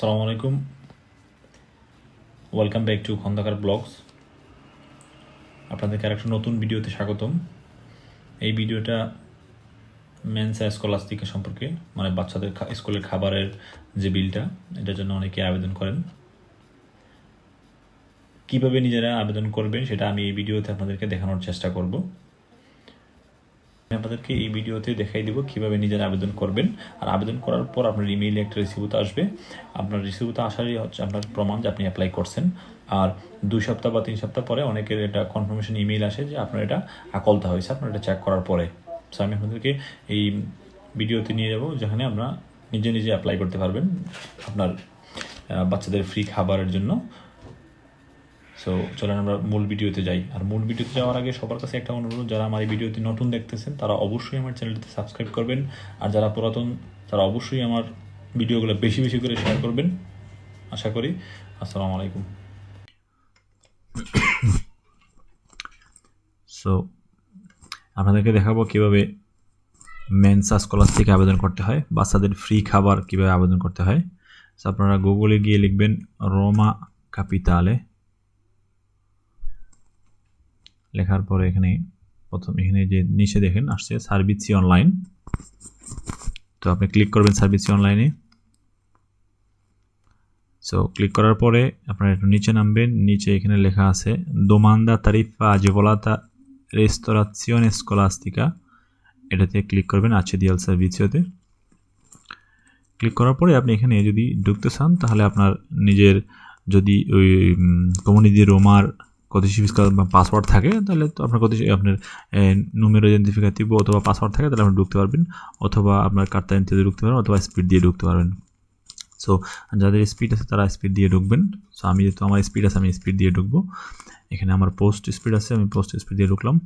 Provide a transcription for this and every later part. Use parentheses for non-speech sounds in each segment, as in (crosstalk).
আসসালামু আলাইকুম। Welcome back to Khandakar blogs আপনাদেরকে আরেকটা নতুন ভিডিওতে স্বাগতম। এই ভিডিওটা মেন্স স্কলাস্টিকা সম্পর্কে মানে বাচ্চাদের স্কুলের খাবারের যে বিলটা, এটার জন্য অনেকে আবেদন করেন। কীভাবে নিজেরা আবেদন করবেন সেটা আমি এই ভিডিওতে আপনাদেরকে দেখানোর চেষ্টা করব। আপনাদেরকে এই ভিডিওতে দেখাই দেবো কীভাবে নিজেরা আবেদন করবেন। আর আবেদন করার পর আপনার ইমেইলে একটা রিসিভতে আসবে। আপনার রিসিভতে আসারই হচ্ছে আপনার প্রমাণ যে আপনি অ্যাপ্লাই করছেন। আর দুই সপ্তাহ বা তিন সপ্তাহ পরে অনেকের এটা কনফার্মেশন ইমেইল আসে যে আপনার এটা আকলতা হয়েছে, আপনার এটা চেক করার পরে। সো আমি আপনাদেরকে এই ভিডিওতে নিয়ে যাব যেখানে আপনারা নিজে নিজে অ্যাপ্লাই করতে পারবেন আপনার বাচ্চাদের ফ্রি খাবারের জন্য। সো চলেন আমরা মূল ভিডিওতে যাই। আর মূল ভিডিওতে যাওয়ার আগে সবার কাছে একটা অনুরোধ, যারা আমার এই ভিডিওতে নতুন দেখতেছেন, তারা অবশ্যই আমার চ্যানেলটিতে সাবস্ক্রাইব করবেন। আর যারা পুরাতন, তারা অবশ্যই আমার ভিডিওগুলো বেশি বেশি করে শেয়ার করবেন। আশা করি। আসসালামু আলাইকুম। সো আপনাদেরকে দেখাবো কীভাবে মেন্সা স্কলার থেকে আবেদন করতে হয়, বাচ্চাদের ফ্রি খাবার কীভাবে আবেদন করতে হয়। আপনারা গুগলে গিয়ে লিখবেন রোমা ক্যাপিটালে লেখার পরে এখানে প্রথম এখানে যে নিচে দেখেন আসছে সার্ভিসি অনলাইন। তো আপনি ক্লিক করবেন সার্ভিসি অনলাইনে। সো ক্লিক করার পরে আপনারা একটু নিচে নামবেন, নিচে এখানে লেখা আছে, দোমান্দা তারিফা আজেবলাতা রেস্তোরাচিয়ন স্কলাস্তিকা। এটাতে ক্লিক করবেন আছে দিয়াল সার্ভিসিওতে। ক্লিক করার পরে আপনি এখানে যদি ঢুকতে চান, তাহলে আপনার নিজের যদি ওই কমিউনিটি রোমার কতিশিফিস ফিজিক্যাল পাসওয়ার্ড থাকে, তাহলে তো আপনার কত আপনার নুমেরো আইডেন্টিফিকেটিভ অথবা পাসওয়ার্ড থাকে, তাহলে আপনি ঢুকতে পারবেন। অথবা আপনার কার্তা এন্ট্রিতে ঢুকতে পারবেন, অথবা স্পিড দিয়ে ঢুকতে পারবেন। সো যাদের স্পিড আছে, তারা স্পিড দিয়ে ঢুকবেন। সো আমি যেহেতু আমার স্পিড আছে, আমি স্পিড দিয়ে ঢুকবো। এখানে আমার পোস্ট স্পিড আছে, আমি পোস্ট স্পিড দিয়ে ঢুকলাম।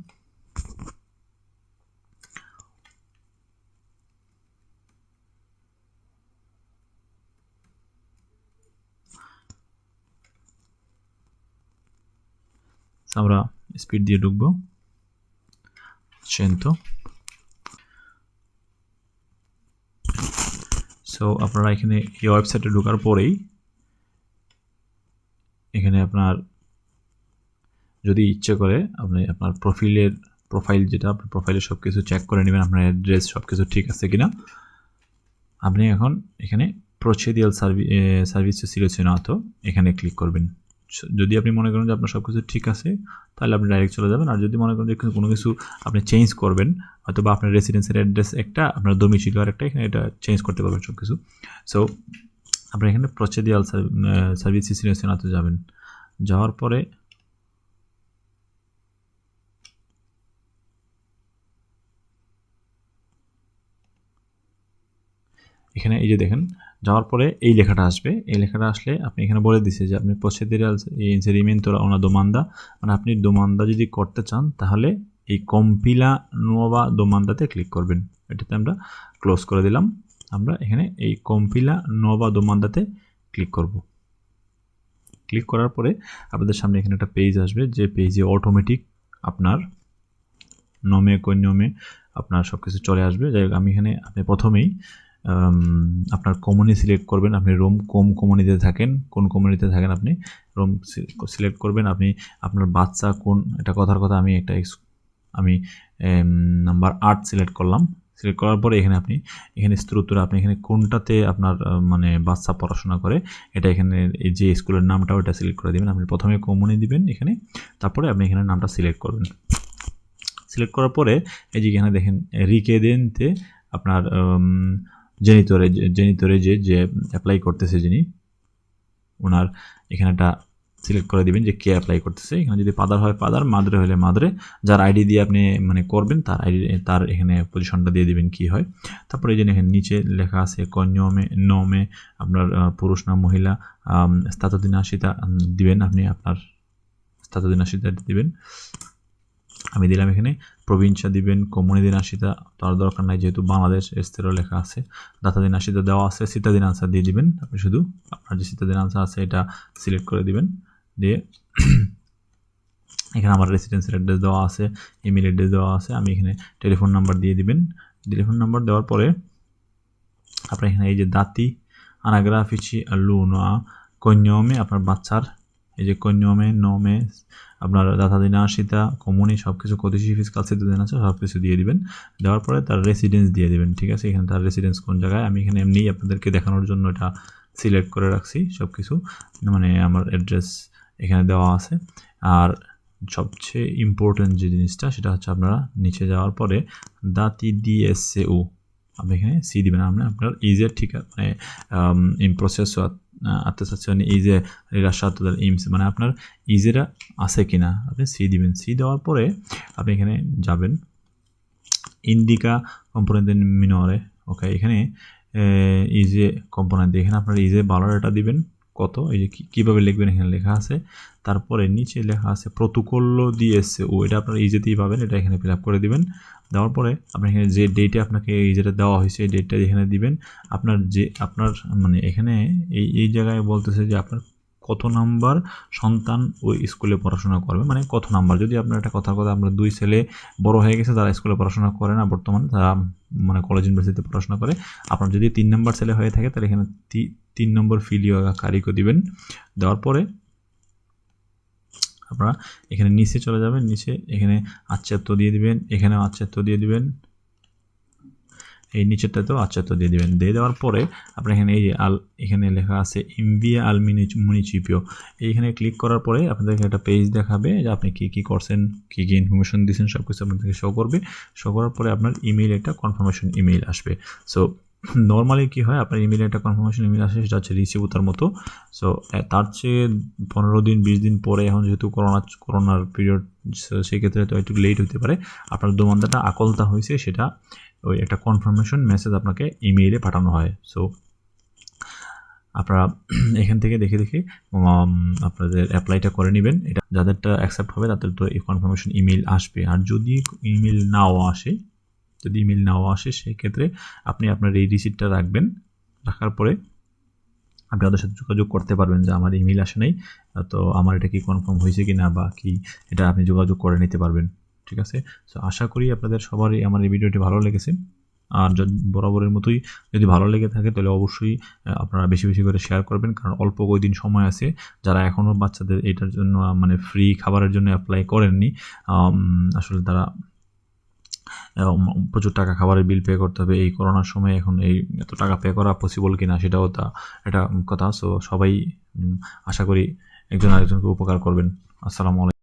আমরা স্পিড দিয়ে ঢুকবো। চেento সো আপনারা এখানে এই ওয়েবসাইটে ঢোকার পরেই এখানে আপনার যদি ইচ্ছে করে আপনি আপনার প্রোফাইলের প্রোফাইল যেটা আপনার প্রোফাইলে সব কিছু চেক করে নেবেন, আপনার অ্যাড্রেস সব কিছু ঠিক আছে কিনা। আপনি এখন এখানে প্রোচেডিয়াল সার্ভি সার্ভিস সিলেকশনাতো এখানে ক্লিক করবেন। যদি আপনি মনে করেন যে আপনার সব কিছু ঠিক আছে, তাহলে আপনি ডাইরেক্ট চলে যাবেন। আর যদি মনে করেন যে কোনো কিছু আপনি চেঞ্জ করবেন হয়তো বা আপনার রেসিডেন্সের অ্যাড্রেস একটা, আপনার ডোমিচিলিও আর একটা, এখানে এটা চেঞ্জ করতে পারবেন সব কিছু সো আপনি এখানে প্রচেডিয়াল সার্ভিস সিলেকশনাতে যাবেন। যাওয়ার পরে এখানে এই যে দেখেন যাওয়ার পরে এই লেখাটা আসবে। এই লেখাটা আসলে আপনি এখানে বলে দিছে যে আপনি প্রসিডিউরাল ইনসেরিমেন্ট ওনা দোমান্দা মানে আপনি দোমান্দা যদি করতে চান, তাহলে এই কম্পিলা নোভা দোমান্দাতে ক্লিক করবেন। এটাতে আমরা ক্লোজ করে দিলাম। আমরা এখানে এই কম্পিলা নোভা দোমান্দাতে ক্লিক করব। ক্লিক করার পরে আপনাদের সামনে এখানে একটা পেজ আসবে, যে পেজে অটোমেটিক আপনার নমে কৈনমে আপনার সব কিছু চলে আসবে। যাই হোক, আমি এখানে, আপনি প্রথমেই আপনার কমিউনি সিলেক্ট করবেন। আপনি রোম কোম কমিউনিতে থাকেন। কোন কমিউনিতে থাকেন আপনি? রোম সিলেক্ট করবেন। আপনি আপনার বাচ্চা কোন, এটা কথার কথা আমি একটা আমি নাম্বার আট সিলেক্ট করলাম। সিলেক্ট করার পরে এখানে আপনি, এখানে স্ত্রোত্তর আপনি এখানে কোনটাতে আপনার মানে বাচ্চা পড়াশোনা করে, এটা এখানে এই যে স্কুলের নামটা ওটা সিলেক্ট করে দেবেন। আপনি প্রথমে কমনে দিবেন এখানে। তারপরে আপনি এখানে নামটা সিলেক্ট করবেন। সিলেক্ট করার পরে এই যে এখানে দেখেন, রিকেদেনতে আপনার জেনিতরে জেনিতরে যে যে অ্যাপ্লাই করতেছে যিনি ওনার এখানে একটা সিলেক্ট করে দিবেন যে কে অ্যাপ্লাই করতেছে। এখানে যদি পাদার হয় পাদার, মাদরে হলে মাদ্রে। যার আইডি দিয়ে আপনি মানে করবেন, তার আইডি তার এখানে পজিশনটা দিয়ে দিবেন কি হয়। তারপরে এই যে এখানে নিচে লেখা আছে কন্যমে, নমে, আপনার পুরুষ না মহিলা স্তাতদিনাশিতা দিবেন আপনি আপনার স্তাতদিনাশিতা দিবেন। আমি দিলাম এখানে। প্রভিন্সা দিবেন কমুনি দিন আশিতা, তার দরকার নাই যেহেতু বাংলাদেশ এস্তেরও লেখা আছে। দাতা দিন আশিতা দেওয়া আছে, সীতাদিন আনসার দিয়ে দিবেন। আপনি শুধু আপনার যে সীতাদিন আনসার আছে, এটা সিলেক্ট করে দিবেন। দিয়ে এখানে আমার রেসিডেন্সের অ্যাড্রেস দেওয়া আছে ইমেল অ্যাড্রেস দেওয়া আছে, আমি এখানে টেলিফোন নাম্বার দিয়ে দিবেন। টেলিফোন নাম্বার দেওয়ার পরে আপনার এখানে এই যে দাতি alunno a cognome আপনার বাচ্চার এই যে cognome nome আপনার দাতা দিনা আসিতা কমুনি সব কিছু কদিশি ফিজিক্যাল সিটিজেন আছে সব কিছু দিয়ে দিবেন। দেওয়ার পরে তার রেসিডেন্স দিয়ে দিবেন, ঠিক আছে? এখানে তার রেসিডেন্স কোন জায়গায়? আমি এখানে এমনি আপনাদেরকে দেখানোর জন্য এটা সিলেক্ট করে রাখছি সব কিছু মানে আমার অ্যাড্রেস এখানে দেওয়া আছে। আর সবচেয়ে ইম্পর্টেন্ট যে জিনিসটা, সেটা হচ্ছে আপনারা নিচে যাওয়ার পরে দাতি ও। আপনি এখানে সি দিবেন আপনি আপনার ইজের ঠিক মানে ইন প্রসেস attestazione ইজে dal ইমস মানে আপনার ইজেরা আছে কিনা, আপনি সি দিবেন। সি দেওয়ার পরে আপনি এখানে যাবেন। ইন্ডিকা কম্পোনেন্ট মিনরে ওকে এখানে ইজে কম্পোনেন্ট এখানে আপনার ইজে বারোটা দিবেন। কত? এই যে কীভাবে লিখবেন এখানে লেখা আছে? তারপরে নিচে লেখা আছে প্রোটোকল্য দিয়েছে। ও, এটা আপনার ইজেতেই পাবেন, এটা এখানে ফিল করে দিবেন। দেওয়ার পরে আপনি এখানে যে ডেটে আপনাকে এই যেটা দেওয়া হয়েছে, এই ডেটটা এখানে দিবেন। আপনার যে, আপনার মানে এখানে এই এই জায়গায় বলতেছে যে আপনার কত নাম্বার সন্তান ওই স্কুলে পড়াশোনা করবে। মানে কত নাম্বার? যদি আপনার একটা কথার কথা আপনার দুই ছেলে বড় হয়ে গেছে তারা স্কুলে পড়াশোনা করে না বর্তমানে, তারা মানে কলেজ ইউনিভার্সিটিতে পড়াশোনা করে, আপনার যদি তিন নম্বর ছেলে হয়ে থাকে, তাহলে এখানে তিন নম্বর ফিলিও কারিকো দিবেন। দেওয়ার পরে আপনারা এখানে নিচে চলে যাবেন, নিচে এখানে আচ্ছাত্য দিয়ে দিবেন, এখানেও আচ্ছাত্য দিয়ে দিবেন। এই নিচেরটাতেও আচ্ছাত্য দিয়ে দিবেন। দিয়ে দেওয়ার পরে আপনার এখানে এই যে আল, এখানে লেখা আছে ইমভিয়া আল মুনিচিপিও এইখানে ক্লিক করার পরে আপনাদেরকে একটা পেজ দেখাবে যে আপনি কী কী করছেন, কী কী ইনফরমেশন দিচ্ছেন সব কিছু আপনাদেরকে শো করবে। শো করার পরে আপনার ইমেইল একটা কনফার্মেশন ইমেইল আসবে। সো নর্মালি কী হয়, আপনার ইমেলে একটা কনফার্মেশন ইমেল আসে, সেটা হচ্ছে রিসিভ তার মতো। সো তার চেয়ে পনেরো দিন, বিশ দিন পরে এখন যেহেতু করোনা করোনার পিরিয়ড সেই ক্ষেত্রে তো একটু লেট হতে পারে। আপনার দোমানদাটা আকলতা হয়েছে, সেটা ওই একটা কনফার্মেশন মেসেজ আপনাকে ইমেইলে পাঠানো হয়। সো আপনারা (clears throat) এখান থেকে দেখে দেখে আপনাদের অ্যাপ্লাইটা করে নেবেন। এটা যাদেরটা অ্যাকসেপ্ট হবে, তাদের তো এই কনফার্মেশন ইমেল আসবে। আর যদি ইমেল নাও আসে যদি ইমেল নাও আসে সেই ক্ষেত্রে আপনি আপনার এই রিসিপ্টটা রাখবেন। রাখার পরে আপনি ওদের সাথে যোগাযোগ করতে পারবেন যে আমার ইমেল আসে নাই, তো আমার এটা কি কনফার্ম হয়েছে কি না বা কি এটা আপনি যোগাযোগ করে নিতে পারবেন, ঠিক আছে? সো আশা করি আপনাদের সবারই আমার এই ভিডিওটি ভালো লেগেছে। আর বরাবরের মতোই যদি ভালো লেগে থাকে, তাহলে অবশ্যই আপনারা বেশি বেশি করে শেয়ার করবেন, কারণ অল্প কয়েকদিন সময় আছে। যারা এখনও বাচ্চাদের এটার জন্য মানে ফ্রি খাবারের জন্য অ্যাপ্লাই করেননি আসলে তারা প্রচুর টাকা খাবারের বিল পে করতে হবে। এই করোনার সময় এখন এই এত টাকা পে করা পসিবল কিনা সেটাও তা এটা কথা। সো সবাই আশা করি একজন আরেকজনকে উপকার করবেন। আসসালামু আলাইকুম।